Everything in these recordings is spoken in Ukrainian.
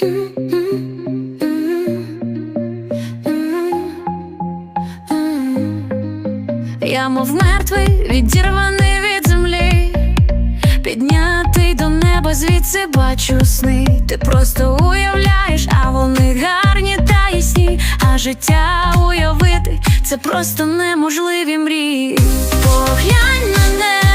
Я мов мертвий, відірваний від землі, піднятий до неба, звідси бачу сни. Ти просто уявляєш, а вони гарні та ясні. А життя уявити це просто неможливі мрії. Поглянь на небо,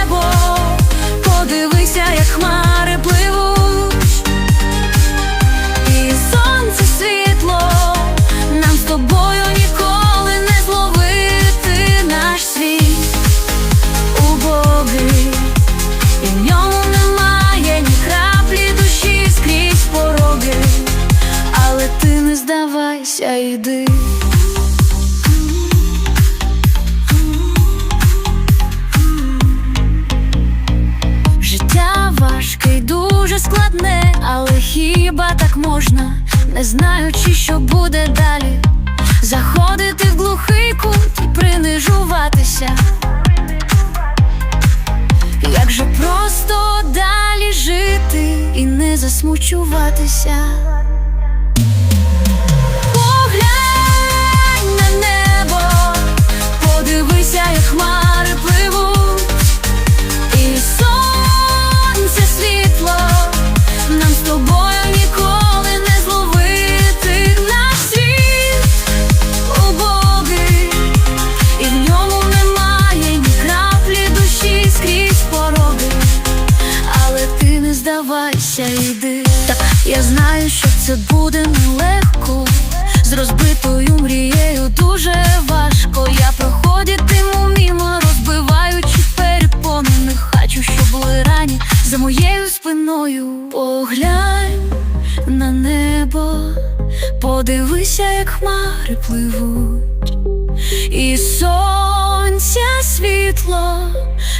здавайся, йди. Життя важке й дуже складне, але хіба так можна, не знаючи, що буде далі, заходити в глухий кут і принижуватися. Як же просто далі жити і не засмучуватися. Що це буде нелегко. З розбитою мрією дуже важко. Я проходитиму мімо, розбиваючи перепони, не хочу, щоб були рані за моєю спиною. Поглянь на небо, подивися, як хмари пливуть, і сонця світло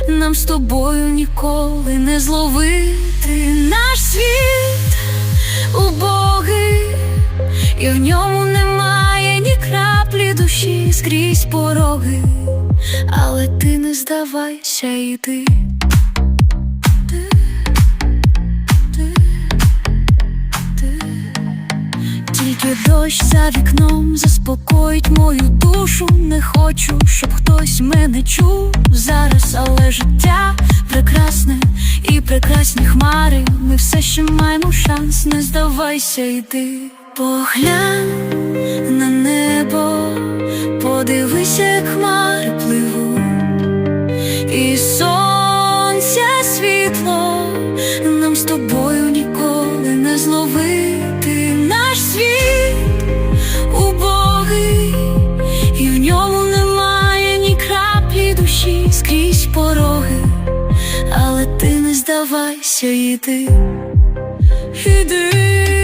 нам з тобою ніколи не зловити наш світ убогий, і в ньому немає ні краплі душі скрізь пороги, але ти не здавайся, йди. Тільки дощ за вікном заспокоїть мою душу. Не хочу, щоб хтось мене чув зараз, Ми все ще маємо шанс, не здавайся йти. Поглянь на небо, подивися, як хмари пливуть, і сонця світло нам з тобою ніколи не зловити. Наш світ убогий, і в ньому немає ні краплі душі. Скрізь пороги, здавайся, йди, іди.